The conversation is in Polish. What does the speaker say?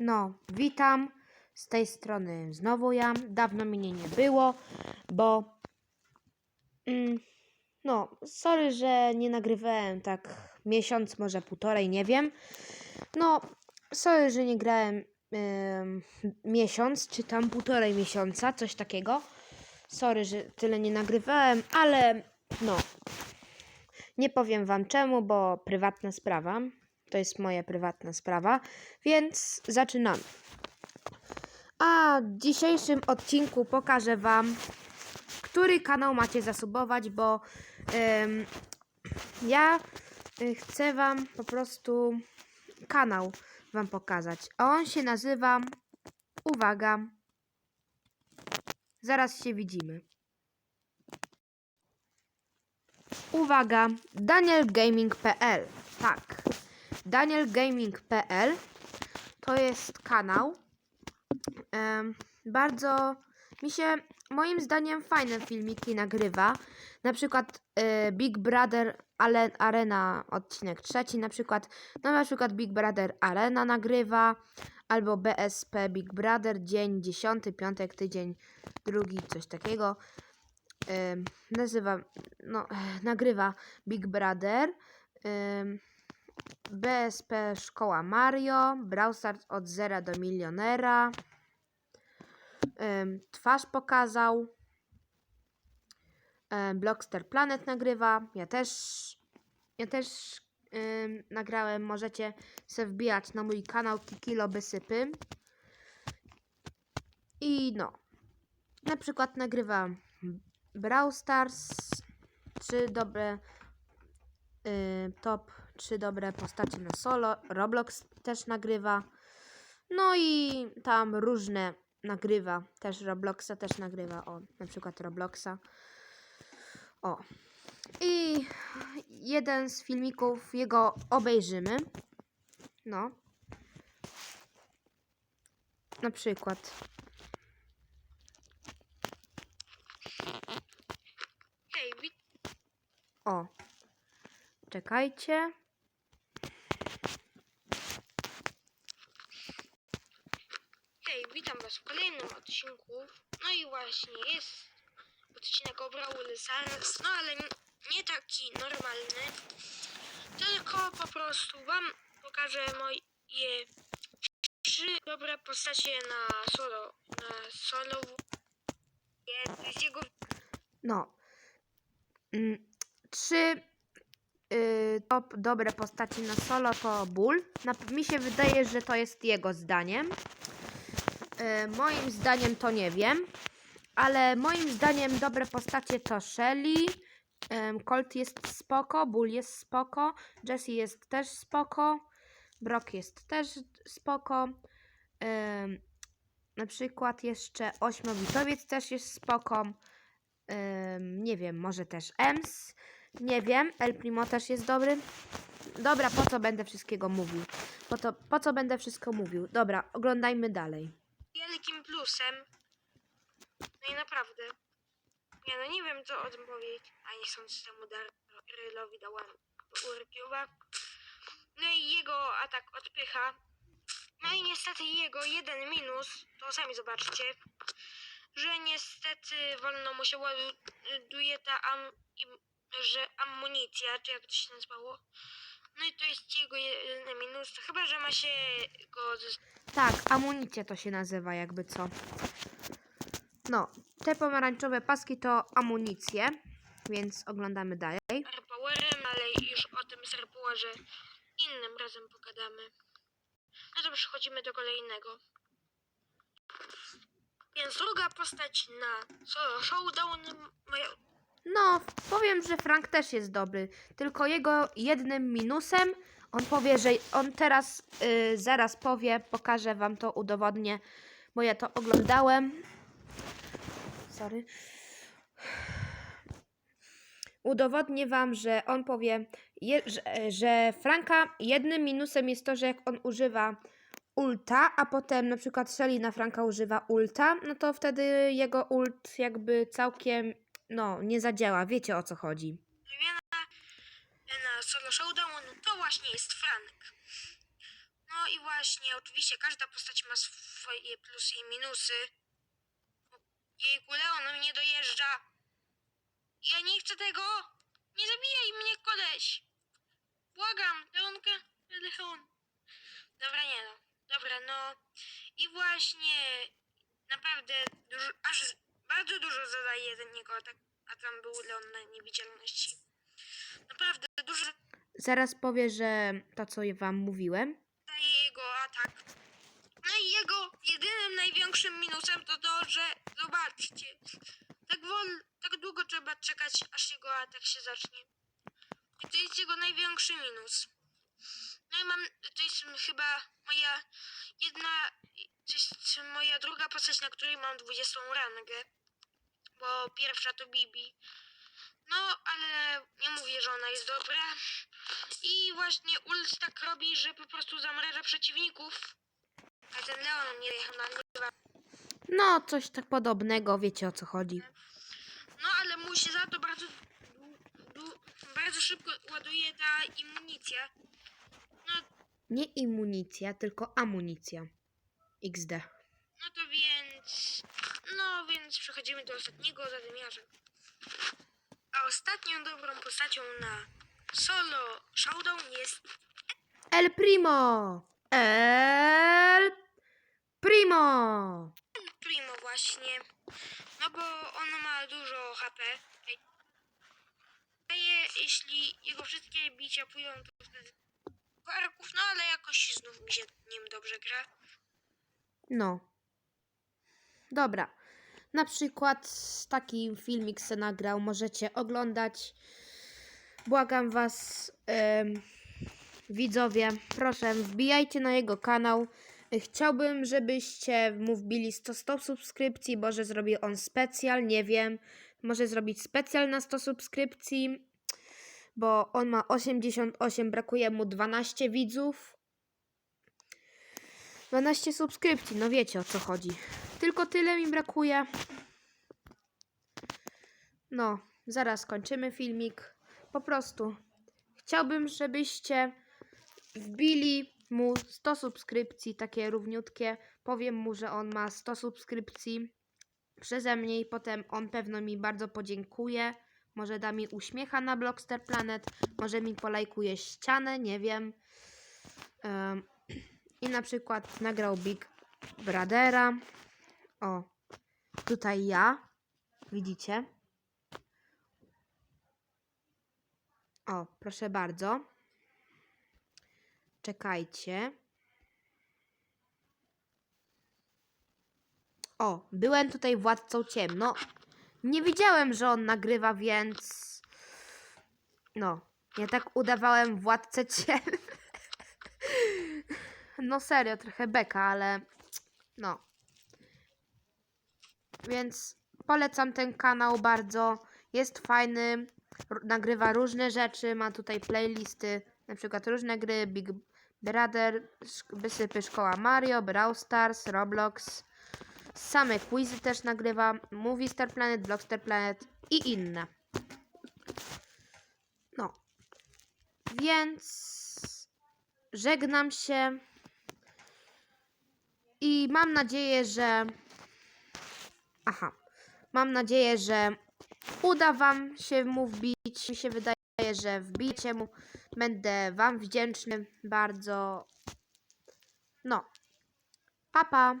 No, witam. Z tej strony znowu ja. Dawno mnie nie było, bo. Mm, no, sorry, że nie nagrywałem tak miesiąc, może półtorej, nie wiem. No, sorry, że nie grałem ym, miesiąc, czy tam półtorej miesiąca, coś takiego. Sorry, że tyle nie nagrywałem, ale no. Nie powiem wam czemu, bo prywatna sprawa. To jest moja prywatna sprawa, więc zaczynamy. A w dzisiejszym odcinku pokażę Wam, który kanał macie zasubować, bo em, ja y, chcę Wam po prostu kanał Wam pokazać. A on się nazywa, uwaga, zaraz się widzimy. Uwaga, danielgaming.pl. Tak, danielgaming.pl to jest kanał. Bardzo mi się, moim zdaniem, fajne filmiki nagrywa. Na przykład e, Big Brother Arena, odcinek trzeci, na przykład, no na przykład Big Brother Arena nagrywa, albo BSP Big Brother, dzień dziesiąty, piątek, tydzień drugi, coś takiego. Nazywa, no, nagrywa Big Brother. BSP Szkoła Mario, Brawl Stars od zera do milionera. Ym, twarz pokazał. Ym, Blockster Planet nagrywa. Ja też, ja też nagrałem. Możecie sobie wbijać na mój kanał Kikilo Sypy. I no. Na przykład nagrywam Brawl Stars. Trzy dobre y, top, trzy dobre postacie na solo. Roblox też nagrywa. No i tam różne nagrywa. Też Robloxa też nagrywa. O, na przykład Robloxa. O. I jeden z filmików jego obejrzymy. No. Na przykład. O. Czekajcie. Witam was w kolejnym odcinku. No i właśnie jest odcinek o Brawl Stars, no ale nie taki normalny, tylko po prostu wam pokażę moje trzy dobre postacie na solo, na solo z jego No. Mm, Trzy y, top dobre postaci na solo to Bull. Na, mi się wydaje, że to jest jego zdaniem. Y, moim zdaniem to nie wiem. Ale moim zdaniem dobre postacie to Shelly. Colt jest spoko, Bull jest spoko, Jessie jest też spoko, Brock jest też spoko. Na przykład jeszcze Ośmiobitowiec też jest spoko. Nie wiem, może też Ems. Nie wiem, El Primo też jest dobry. Dobra, po co będę wszystkiego mówił? Po, to, po co będę wszystko mówił? Dobra, oglądajmy dalej. No i naprawdę. Ja no nie wiem co o tym powiedzieć, a nie chcąc temu Darylowi dałam Urpiuwa. No i jego atak odpycha. No i niestety jego jeden minus, to sami zobaczcie, że niestety wolno mu się ładuje ta am, że amunicja, czy jak to się nazywało. No i to jest jego jedyny minus, chyba że ma się go Tak, amunicja to się nazywa, jakby co. No, te pomarańczowe paski to amunicje, więc oglądamy dalej. Star Powerem, ale już o tym Powerze innym razem pogadamy. No to przechodzimy do kolejnego. Więc druga postać na solo showdown moja No, powiem, że Frank też jest dobry, tylko jego jednym minusem, on powie, że on teraz y, zaraz powie, pokażę wam to, udowodnię, bo ja to oglądałem. Sorry. Udowodnię wam, że on powie, je, że, że Franka jednym minusem jest to, że jak on używa ulta, a potem na przykład Shelly na Franka używa ulta, no to wtedy jego ult jakby całkiem no, nie zadziała. Wiecie o co chodzi. solo showdown to właśnie jest Frank. No i właśnie, oczywiście każda postać ma swoje plusy i minusy. Jejku, Leon mnie dojeżdża. Ja nie chcę tego. Nie zabijaj mnie, koleś. Błagam, Leonka, Leon. Dobra, nie no. Dobra, no. I właśnie, naprawdę, aż bardzo dużo zadaje ten niego atak, a tam był Leon na niewidzialności. Naprawdę dużo Zaraz powie, że to, co wam mówiłem. daje jego atak. No i jego jedynym największym minusem to to, że zobaczcie, tak, wol, tak długo trzeba czekać, aż jego atak się zacznie. I to jest jego największy minus. No i mam, to jest chyba moja jedna, to jest moja druga postać, na której mam 20 rangę. Bo pierwsza to Bibi. No, ale nie mówię, że ona jest dobra. I właśnie ult tak robi, że po prostu zamraża przeciwników. A ten Leon nie jechał na mnie. No, coś tak podobnego, wiecie o co chodzi. No, ale mu się za to bardzo, bardzo szybko ładuje ta amunicja. No, Nie imunicja, tylko amunicja. XD. no to więc... No, więc przechodzimy do ostatniego zadymiarza. A ostatnią dobrą postacią na solo showdown jest El Primo! El Primo! Primo właśnie. No bo on ma dużo HP. Daje, jeśli jego wszystkie bicia pójdą, to wtedy no ale jakoś znów mi się nim dobrze gra. No. Dobra. Na przykład taki filmik se nagrał, możecie oglądać. Błagam was, em, widzowie, proszę, wbijajcie na jego kanał. Chciałbym, żebyście mu wbili 100, 100 subskrypcji, może zrobi on specjal, nie wiem. Może zrobić specjal na 100 subskrypcji, bo on ma 88, brakuje mu 12 widzów. 12 subskrypcji, no wiecie o co chodzi. Tylko tyle mi brakuje. No, zaraz kończymy filmik. Po prostu chciałbym, żebyście wbili mu 100 subskrypcji, takie równiutkie. Powiem mu, że on ma 100 subskrypcji przeze mnie i potem on pewno mi bardzo podziękuje. Może da mi uśmiecha na Blockster Planet, może mi polajkuje ścianę, nie wiem. Em, i na przykład nagrał Big Brothera. O, tutaj ja. Widzicie? O, proszę bardzo. Czekajcie. O, byłem tutaj władcą ciemno. Nie wiedziałem, że on nagrywa, więc. No, ja tak udawałem władcę ciem. No serio, trochę beka, ale no. Więc polecam ten kanał bardzo. Jest fajny, nagrywa różne rzeczy, ma tutaj playlisty, na przykład różne gry, Big Brother, wysypy Szkoła Mario, Brawl Stars, Roblox. Same quizy też nagrywa, Movie Star Planet, Blockstar Planet i inne. No. Więc żegnam się. I mam nadzieję, że. Aha. Mam nadzieję, że uda Wam się mu wbić. Mi się wydaje, że wbijcie mu. Będę Wam wdzięczny bardzo. No. Pa, pa.